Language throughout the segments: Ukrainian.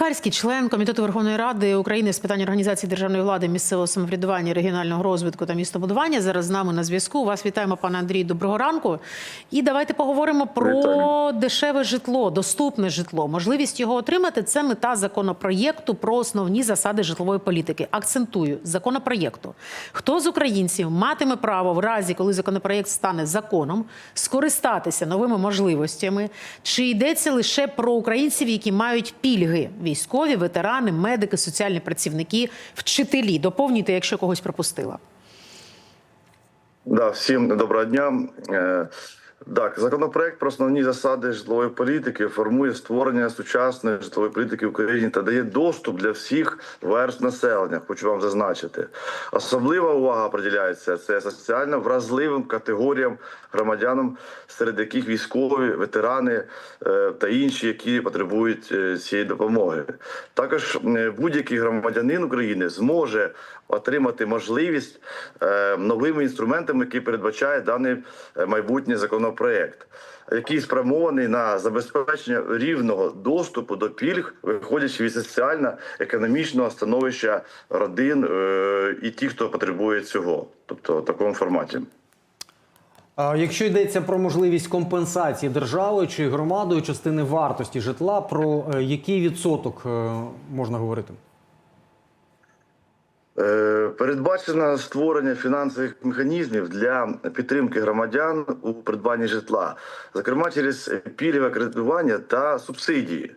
Міхальський, член комітету Верховної Ради України з питань організації державної влади, місцевого самоврядування, регіонального розвитку та містобудування. Зараз з нами на зв'язку. Вас вітаємо, пане Андрій. Доброго ранку. І давайте поговоримо про Вітаю. дешеве житло, доступне житло. Можливість його отримати це мета законопроєкту про основні засади житлової політики. Акцентую законопроєкту. Хто з українців матиме право в разі, коли законопроєкт стане законом, скористатися новими можливостями? Чи йдеться лише про українців, які мають пільги? Військові, ветерани, медики, соціальні працівники, вчителі? Доповнюйте, якщо когось пропустила. Да, всім доброго дня. Так, законопроект про основні засади житлової політики формує створення сучасної житлової політики в Україні та дає доступ для всіх верств населення. Хочу вам зазначити. Особлива увага приділяється це соціально вразливим категоріям громадянам, серед яких військові, ветерани е, та інші, які потребують е, цієї допомоги. Також будь-який громадянин України зможе отримати можливість е, новими інструментами, які передбачає даний е, майбутній законопроект, який спрямований на забезпечення рівного доступу до пільг, виходячи від соціально-економічного становища родин е, і ті, хто потребує цього, тобто в такому форматі. Якщо йдеться про можливість компенсації державою чи громадою частини вартості житла, про який відсоток можна говорити? Е, Передбачено створення фінансових механізмів для підтримки громадян у придбанні житла, зокрема через пільгове кредитування та субсидії.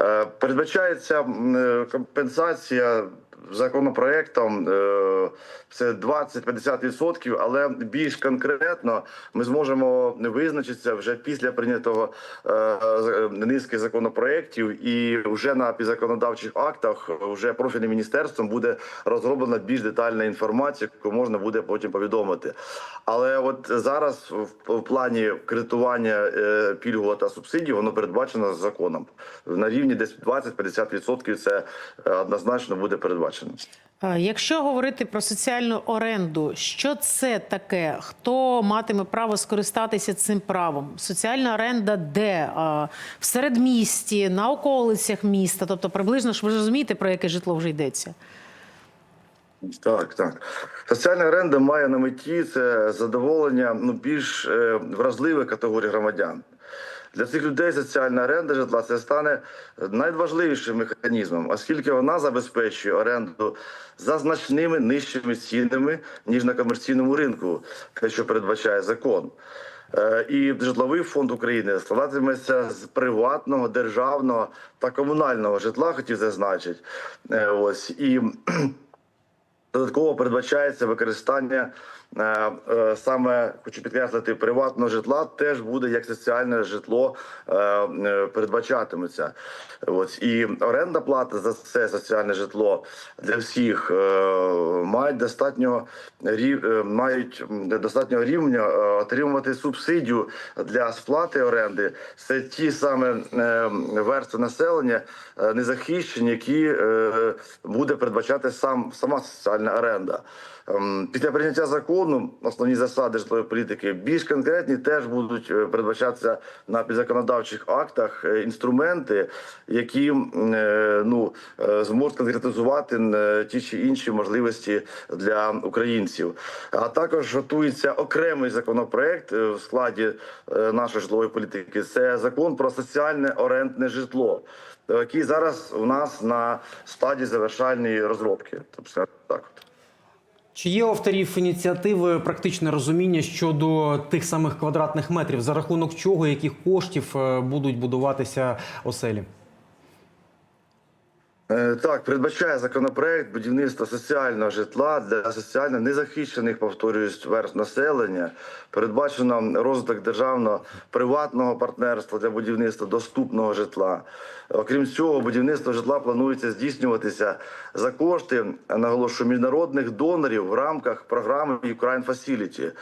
Е, Передбачається е, компенсація законопроектом е, це 20-50%, але більш конкретно ми зможемо визначитися вже після прийнятого е, низки законопроєктів і вже на підзаконодавчих актах вже профільним міністерством буде розроблена більш детальна інформація, яку можна буде потім повідомити. Але от зараз в, плані кредитування е, пільгового та субсидій воно передбачено законом на рівні десь 20-50% Це е, однозначно буде передбачено. Е, Якщо говорити про соціальну оренду, що це таке? Хто матиме право скористатися цим правом? Соціальна оренда де? В середмісті, на околицях міста? Тобто приблизно ж ви розумієте, про яке житло вже йдеться? Так, так. Соціальна оренда має на меті це задоволення ну, більш е, вразливих категорій громадян. Для цих людей соціальна оренда житла це стане найважливішим механізмом, оскільки вона забезпечує оренду за значними нижчими цінами, ніж на комерційному ринку, те, що передбачає закон. Е, І житловий фонд України складатиметься з приватного, державного та комунального житла, хотів зазначити. Е, Ось і Додатково передбачається використання саме хочу підкреслити приватного житла, теж буде як соціальне житло е, е, передбачатиметься. Ось і оренда плата за це соціальне житло для всіх е, мають достатньо рів, е, мають м, достатньо рівня е, отримувати субсидію для сплати оренди. Це ті саме е, верстви населення е, незахищені, які е, буде передбачати сам сама соціальна оренда. Ем, Після прийняття закону основні засади житлової політики більш конкретні теж будуть е, передбачатися на підзаконодавчих актах е, інструменти, які е, ну зможуть конкретизувати ті чи інші можливості для українців. А також готується окремий законопроект в складі нашої житлової політики. Це закон про соціальне орендне житло, який зараз у нас на стадії завершальної розробки. Тобто так. Чи є авторів ініціативи практичне розуміння щодо тих самих квадратних метрів, за рахунок чого, яких коштів е, будуть будуватися оселі? Е, Так, передбачає законопроект будівництва соціального житла для соціально незахищених, повторююсь, верст населення. Передбачено розвиток державного приватного партнерства для будівництва доступного житла. Окрім цього, будівництво житла планується здійснюватися за кошти, наголошую, міжнародних донорів в рамках програми Ukraine Facility.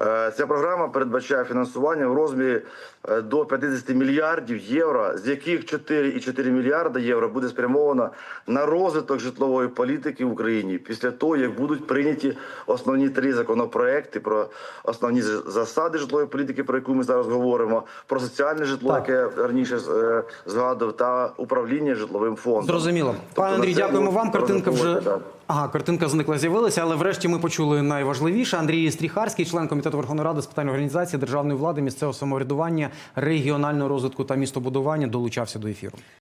Е, Ця програма передбачає фінансування в розмірі е, до 50 мільярдів євро, з яких 4,4 мільярда євро буде спрямовано на розвиток житлової політики в Україні після того, як будуть прийняті основні три законопроекти про основні засади житлової політики, про яку ми зараз говоримо, про соціальне житло, Так. яке раніше е, згадував, та управління житловим фондом. Зрозуміло. Тобто Пане Андрій, дякуємо вам. Картинка вже ага, картинка зникла, з'явилася, але врешті ми почули найважливіше. Андрій Стріхарський, член комітету Верховної Ради з питань організації державної влади, місцевого самоврядування, регіонального розвитку та містобудування, долучався до ефіру.